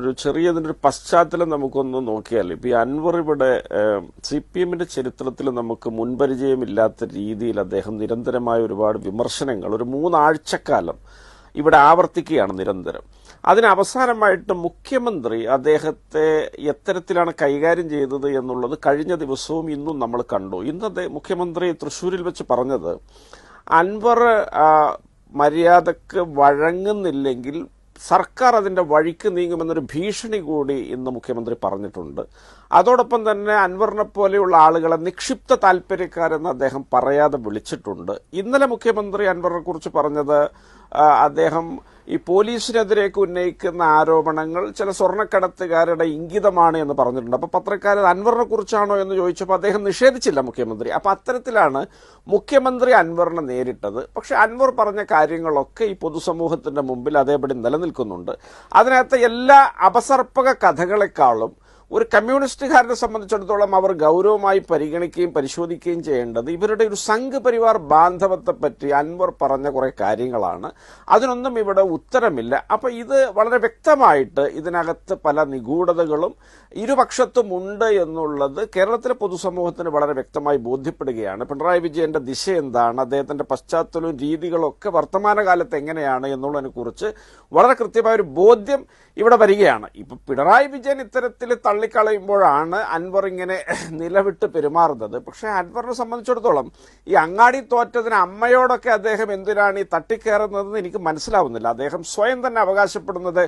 ഒരു ചെറിയതിന്റെ ഒരു പശ്ചാത്തലം നമുക്കൊന്ന് നോക്കിയാൽ ഇപ്പൊ ഈ അൻവർ ഇവിടെ സി പി എമ്മിന്റെ ചരിത്രത്തിൽ നമുക്ക് മുൻപരിചയമില്ലാത്ത രീതിയിൽ അദ്ദേഹം നിരന്തരമായ ഒരുപാട് വിമർശനങ്ങൾ ഒരു മൂന്നാഴ്ചക്കാലം ഇവിടെ ആവർത്തിക്കുകയാണ് നിരന്തരം. അതിന് അവസാനമായിട്ട് മുഖ്യമന്ത്രി അദ്ദേഹത്തെ എത്തരത്തിലാണ് കൈകാര്യം ചെയ്തത് എന്നുള്ളത് കഴിഞ്ഞ ദിവസവും ഇന്നും നമ്മൾ കണ്ടു. ഇന്ന് മുഖ്യമന്ത്രി തൃശൂരിൽ വെച്ച് പറഞ്ഞത് അൻവർ മര്യാദയ്ക്ക് വഴങ്ങുന്നില്ലെങ്കിൽ സർക്കാർ അതിന്റെ വഴിക്ക് നീങ്ങുമെന്നൊരു ഭീഷണി കൂടി ഇന്ന് മുഖ്യമന്ത്രി പറഞ്ഞിട്ടുണ്ട്. അതോടൊപ്പം തന്നെ അൻവറിനെ പോലെയുള്ള ആളുകളെ നിക്ഷിപ്ത താല്പര്യക്കാരെന്ന് അദ്ദേഹം പറയാതെ വിളിച്ചിട്ടുണ്ട്. ഇന്നലെ മുഖ്യമന്ത്രി അൻവറിനെ കുറിച്ച് പറഞ്ഞത് അദ്ദേഹം ഈ പോലീസിനെതിരേക്ക് ഉന്നയിക്കുന്ന ആരോപണങ്ങൾ ചില സ്വർണക്കടത്തുകാരുടെ ഇംഗിതമാണ് എന്ന് പറഞ്ഞിട്ടുണ്ട്. അപ്പൊ പത്രക്കാരൻ അൻവറിനെ കുറിച്ചാണോ എന്ന് ചോദിച്ചപ്പോൾ അദ്ദേഹം നിഷേധിച്ചില്ല മുഖ്യമന്ത്രി. അപ്പൊ അത്തരത്തിലാണ് മുഖ്യമന്ത്രി അൻവറിനെ നേരിട്ടത്. പക്ഷെ അൻവർ പറഞ്ഞ കാര്യങ്ങളൊക്കെ ഈ പൊതുസമൂഹത്തിന്റെ മുമ്പിൽ അതേപടി നിലനിൽക്കുന്നുണ്ട്. അതിനകത്ത് എല്ലാ അപസർപ്പക കഥകളെക്കാളും ഒരു കമ്മ്യൂണിസ്റ്റുകാരനെ സംബന്ധിച്ചിടത്തോളം അവർ ഗൗരവമായി പരിഗണിക്കുകയും പരിശോധിക്കുകയും ചെയ്യേണ്ടത് ഇവരുടെ ഒരു സംഘപരിവാർ ബാന്ധവത്തെ പറ്റി അൻവർ പറഞ്ഞ കുറേ കാര്യങ്ങളാണ്. അതിനൊന്നും ഇവിടെ ഉത്തരമില്ല. അപ്പൊ ഇത് വളരെ വ്യക്തമായിട്ട് ഇതിനകത്ത് പല നിഗൂഢതകളും ഇരുപക്ഷത്തും ഉണ്ട് എന്നുള്ളത് കേരളത്തിലെ പൊതുസമൂഹത്തിന് വളരെ വ്യക്തമായി ബോധ്യപ്പെടുകയാണ്. പിണറായി വിജയന്റെ ദിശ എന്താണ്? അദ്ദേഹത്തിന്റെ പശ്ചാത്തലവും രീതികളൊക്കെ വർത്തമാനകാലത്ത് എങ്ങനെയാണ് എന്നുള്ളതിനെ കുറിച്ച് വളരെ കൃത്യമായ ഒരു ബോധ്യം ഇവിടെ വരികയാണ്. ഇപ്പൊ പിണറായി വിജയൻ ഇത്തരത്തിൽ തള്ളിക്കളയുമ്പോഴാണ് അൻവർ ഇങ്ങനെ നിലവിട്ട് പെരുമാറുന്നത്. പക്ഷേ അൻവറിനെ സംബന്ധിച്ചിടത്തോളം ഈ അങ്ങാടി തോറ്റതിന് അമ്മയോടൊക്കെ അദ്ദേഹം എന്തിനാണ് ഈ തട്ടിക്കയറുന്നതെന്ന് എനിക്ക് മനസ്സിലാവുന്നില്ല. അദ്ദേഹം സ്വയം തന്നെ അവകാശപ്പെടുന്നത്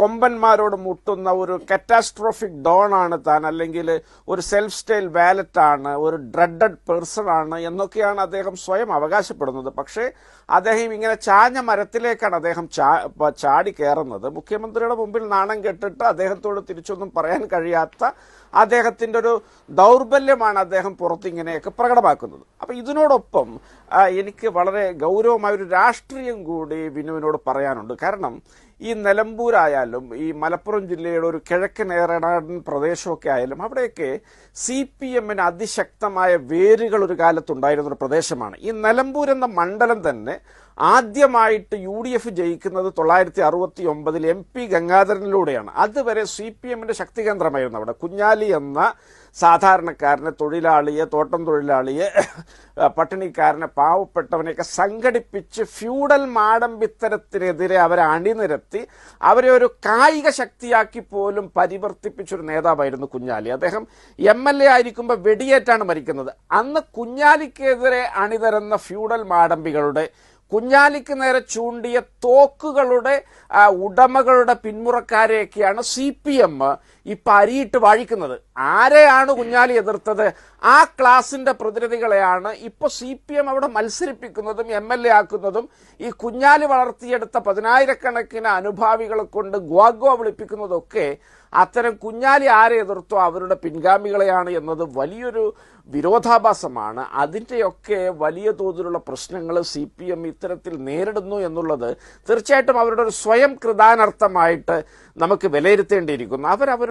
കൊമ്പന്മാരോട് മുട്ടുന്ന ഒരു കറ്റാസ്ട്രോഫിക് ആണ് താൻ അല്ലെങ്കിൽ ഒരു സെൽഫ് സ്റ്റൈൽ വാലറ്റ് ആണ് ഒരു ഡ്രഡഡ് പേഴ്സൺ ആണ് എന്നൊക്കെയാണ് അദ്ദേഹം സ്വയം അവകാശപ്പെടുന്നത്. പക്ഷേ അദ്ദേഹം ഇങ്ങനെ ചാഞ്ഞ മരത്തിലേക്കാണ് അദ്ദേഹം ചാടി കയറുന്നത് മുഖ്യമന്ത്രിയുടെ മുമ്പിൽ നാണം കെട്ടിട്ട് അദ്ദേഹത്തോട് തിരിച്ചൊന്നും പറയാൻ കഴിയാത്ത അദ്ദേഹത്തിന്റെ ഒരു ദൗർബല്യമാണ് അദ്ദേഹം പുറത്തിങ്ങനെയൊക്കെ പ്രകടമാക്കുന്നത്. അപ്പം ഇതിനോടൊപ്പം എനിക്ക് വളരെ ഗൗരവമായ ഒരു രാഷ്ട്രീയം കൂടി വിനുവിനോട് പറയാനുണ്ട്. കാരണം ഈ നിലമ്പൂരായാലും ഈ മലപ്പുറം ജില്ലയുടെ ഒരു കിഴക്കൻ ഏറനാടൻ പ്രദേശമൊക്കെ ആയാലും അവിടെയൊക്കെ സി പി എമ്മിന് അതിശക്തമായ വേരുകൾ ഒരു കാലത്തുണ്ടായിരുന്ന ഒരു പ്രദേശമാണ്. ഈ നിലമ്പൂർ എന്ന മണ്ഡലം തന്നെ ആദ്യമായിട്ട് യു ഡി എഫ് ജയിക്കുന്നത് തൊള്ളായിരത്തി അറുപത്തി ഒമ്പതിൽ എം പി ഗംഗാധരനിലൂടെയാണ്. അതുവരെ സി പി എമ്മിന്റെ ശക്തി കേന്ദ്രമായിരുന്നു അവിടെ. കുഞ്ഞാലി എന്ന സാധാരണക്കാരനെ തൊഴിലാളിയെ തോട്ടം തൊഴിലാളിയെ പട്ടിണിക്കാരനെ പാവപ്പെട്ടവനെയൊക്കെ സംഘടിപ്പിച്ച് ഫ്യൂഡൽ മാടമ്പിത്തരത്തിനെതിരെ അവരെ അണിനിരത്തി അവരെ ഒരു കായിക ശക്തിയാക്കി പോലും പരിവർത്തിപ്പിച്ചൊരു നേതാവായിരുന്നു കുഞ്ഞാലി. അദ്ദേഹം എം എൽ എ ആയിരിക്കുമ്പോൾ വെടിയേറ്റാണ് മരിക്കുന്നത്. അന്ന് കുഞ്ഞാലിക്കെതിരെ അണിനിരന്ന ഫ്യൂഡൽ മാടമ്പികളുടെ കുഞ്ഞാലിക്ക് നേരെ ചൂണ്ടിയ തോക്കുകളുടെ ഉടമകളുടെ പിന്മുറക്കാരെയൊക്കെയാണ് സി പി എം ഇപ്പൊ അരിയിട്ട് വാഴിക്കുന്നത്. ആരെയാണ് കുഞ്ഞാലി എതിർത്തത്? ആ ക്ലാസിന്റെ പ്രതിനിധികളെയാണ് ഇപ്പൊ സി പി എം അവിടെ മത്സരിപ്പിക്കുന്നതും എം എൽ എ ആക്കുന്നതും. ഈ കുഞ്ഞാലി വളർത്തിയെടുത്ത പതിനായിരക്കണക്കിന് അനുഭാവികളെ കൊണ്ട് ഗ്വാഗ്വ വിളിപ്പിക്കുന്നതൊക്കെ അത്തരം കുഞ്ഞാലി ആരെ എതിർത്തോ അവരുടെ പിൻഗാമികളെയാണ് എന്നത് വലിയൊരു വിരോധാഭാസമാണ്. അതിന്റെയൊക്കെ വലിയ തോതിലുള്ള പ്രശ്നങ്ങൾ സി പി എം ഇത്തരത്തിൽ നേരിടുന്നു എന്നുള്ളത് തീർച്ചയായിട്ടും അവരുടെ ഒരു സ്വയം കൃതാനർത്ഥമായിട്ട് നമുക്ക് വിലയിരുത്തേണ്ടിയിരിക്കുന്നു. അവരവർ